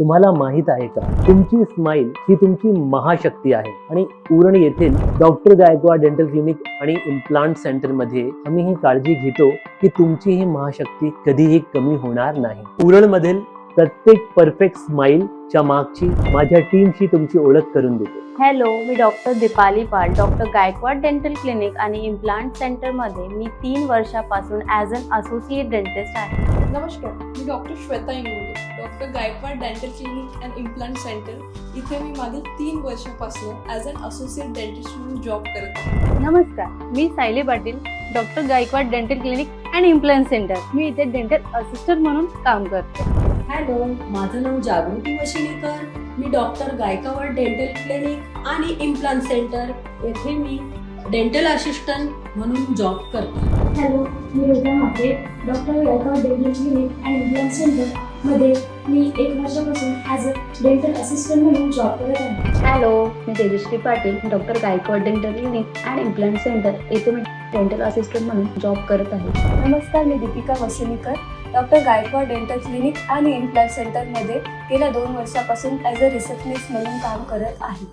तुम्हाला माहीत आहे का? तुमची स्माईल ही तुमची महाशक्ती आहे. आणि उरण येथील डॉक्टर गायकवाड डेंटल क्लिनिक आणि इम्प्लांट सेंटरमध्ये आम्ही ही काळजी घेतो की तुमची ही महाशक्ती कधीही कमी होणार नाही. उरण मधील प्रत्येक परफेक्ट स्माईल च्या मागची माझ्या टीमशी तुमची ओळख करून देतो. हॅलो मी doctor Deepali Pal doctor Gaikwad dental clinic आणि इम्प्लांट सेंटरमध्ये मी तीन वर्षापासून ॲज अन असोसिएट डेंटिस्ट आहे. नमस्कार मी doctor Shweta Ingole doctor Gaikwad dental clinic and implant centre इथे मी मागील तीन वर्षापासून ॲज अन असोसिएट डेंटिस्ट म्हणून जॉब करत आहे. नमस्कार मी Sayali Patil doctor Gaikwad dental clinic and implant centre मी इथे डेंटल असिस्टंट म्हणून काम करते. हॅलो माझं नाव जागृती वशिलेकर मी डॉक्टर गायकवाड डेंटल क्लिनिक आणि इम्प्लांट सेंटर येथे मी डेंटल असिस्टंट म्हणून जॉब करते. Hello me Roja Mate doctor Gaikwad dental clinic and implant centre. मध्ये मी एक वर्षापासून ॲज अ डेंटल असिस्टंट म्हणून जॉब करत आहे. Hello me Tejashri Patil doctor Gaikwad dental clinic and implant centre येथे मी डेंटल असिस्टंट म्हणून जॉब करत आहे. नमस्कार मी Deepika Vasnikar doctor Gaikwad dental clinic आणि इम्प्लांट सेंटरमध्ये गेल्या दोन वर्षापासून ॲज अ रिसेप्शनिस्ट म्हणून काम करत आहे.